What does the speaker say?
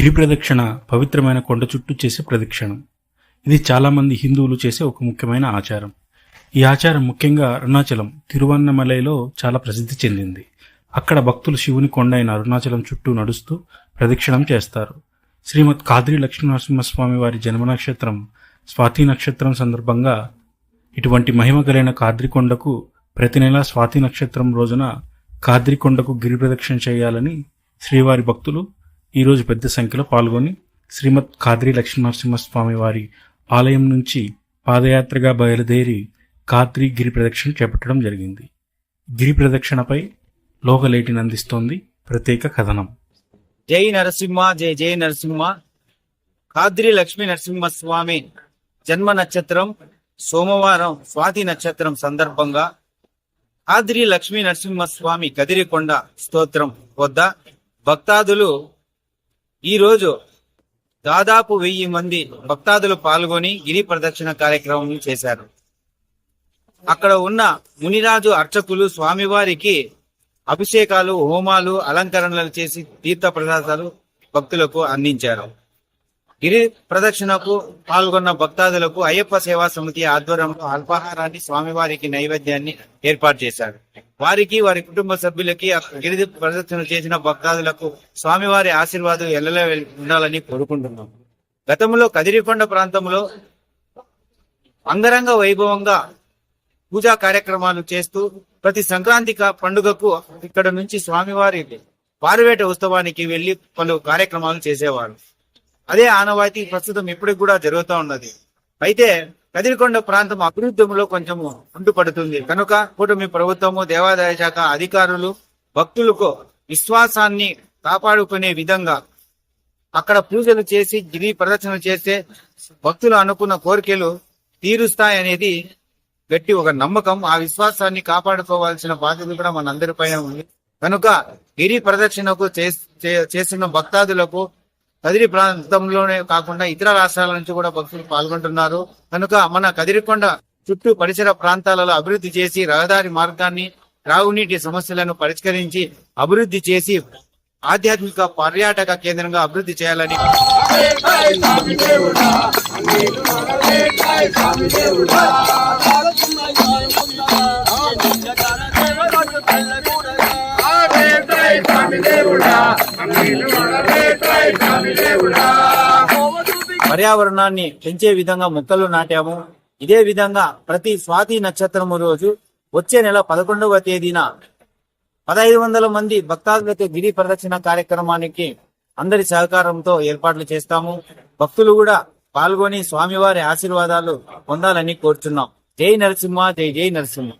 గిరి ప్రదక్షిణ పవిత్రమైన కొండ చుట్టూ చేసే ప్రదక్షిణం. ఇది చాలామంది హిందువులు చేసే ఒక ముఖ్యమైన ఆచారం. ఈ ఆచారం ముఖ్యంగా అరుణాచలం తిరువన్నమలైలో చాలా ప్రసిద్ధి చెందింది. అక్కడ భక్తులు శివుని కొండైన అరుణాచలం చుట్టూ నడుస్తూ ప్రదక్షిణం చేస్తారు. శ్రీమద్ కాద్రి లక్ష్మీనరసింహస్వామి వారి జన్మ నక్షత్రం స్వాతి నక్షత్రం సందర్భంగా ఇటువంటి మహిమ కలిగిన కాద్రికొండకు ప్రతి నెల స్వాతి నక్షత్రం రోజున కాద్రికొండకు గిరి ప్రదక్షిణ చేయాలని శ్రీవారి భక్తులు ఈరోజు పెద్ద సంఖ్యలో పాల్గొని శ్రీమద్ కాద్రి లక్ష్మీనరసింహస్వామి వారి ఆలయం నుంచి పాదయాత్రగా బయలుదేరి కాద్రి గిరి ప్రదక్షిణ చేపట్టడం జరిగింది. గిరి ప్రదక్షిణపై లోకలేటిని అందిస్తోంది ప్రత్యేక కథనం. జై నరసింహ జై జై నరసింహ. కాద్రి లక్ష్మీ నరసింహస్వామి జన్మ నక్షత్రం సోమవారం స్వాతి నక్షత్రం సందర్భంగా ఖాద్రి లక్ష్మీ నరసింహస్వామి కదిరికొండ స్తోత్రం వద్ద భక్తాదులు ఈరోజు దాదాపు వెయ్యి మంది భక్తాదులు పాల్గొని గిరి ప్రదక్షిణ కార్యక్రమం చేశారు. అక్కడ ఉన్న మునిరాజు అర్చకులు స్వామివారికి అభిషేకాలు హోమాలు అలంకరణలు చేసి తీర్థ ప్రసాదాలు భక్తులకు అందించారు. గిరి ప్రదక్షిణకు పాల్గొన్న భక్తాదులకు అయ్యప్ప సేవా సమితి ఆధ్వర్యంలో అల్పాహారాన్ని స్వామివారికి నైవేద్యాన్ని ఏర్పాటు చేశారు. వారికి వారి కుటుంబ సభ్యులకి గిరిజ ప్రదక్షిణ చేసిన భక్తాదులకు స్వామివారి ఆశీర్వాదం ఎల్లలే ఉండాలని కోరుకుంటున్నాం. గతంలో కదిరికొండ ప్రాంతంలో అంగరంగ వైభవంగా పూజా కార్యక్రమాలు చేస్తూ ప్రతి సంక్రాంతి పండుగకు ఇక్కడ నుంచి స్వామివారి పారువేట ఉత్సవానికి వెళ్ళి పలు కార్యక్రమాలు చేసేవారు. అదే ఆనవాయితీ ప్రస్తుతం ఇప్పటికి కూడా జరుగుతూ ఉన్నది. అయితే కదిరికొండ ప్రాంతం అభివృద్ధిలో కొంచెం ఉంటుపడుతుంది కనుక కూటమి ప్రభుత్వము దేవాదాయ శాఖ అధికారులు భక్తులకు విశ్వాసాన్ని కాపాడుకునే విధంగా అక్కడ పూజలు చేసి గిరి ప్రదర్శన చేస్తే భక్తులు అనుకున్న కోరికలు తీరుస్తాయనేది గట్టి ఒక నమ్మకం. ఆ విశ్వాసాన్ని కాపాడుకోవాల్సిన బాధ్యత కూడా మనందరిపైన ఉంది. కనుక గిరి ప్రదక్షిణకు చే- చేస్తున్న భక్తాదులకు కదిరి ప్రాంతంలోనే కాకుండా ఇతర రాష్ట్రాల నుంచి కూడా భక్తులు పాల్గొంటున్నారు. కనుక మన కదిరికొండ చుట్టూ పరిసర ప్రాంతాలలో అభివృద్ధి చేసి రహదారి మార్గాన్ని త్రాగునీటి సమస్యలను పరిష్కరించి అభివృద్ధి చేసి ఆధ్యాత్మిక పర్యాటక కేంద్రంగా అభివృద్ధి చేయాలని పర్యావరణాన్ని పెంచే విధంగా మొక్కలు నాటాము. ఇదే విధంగా ప్రతి స్వాతి నక్షత్రము రోజు వచ్చే నెల పదకొండవ తేదీన పదహైదు వందల మంది భక్తాదులతో గిరి ప్రదక్షిణ కార్యక్రమానికి అందరి సహకారంతో ఏర్పాట్లు చేస్తాము. భక్తులు కూడా పాల్గొని స్వామివారి ఆశీర్వాదాలు పొందాలని కోరుచున్నాం. జై నరసింహ జై జై నరసింహ.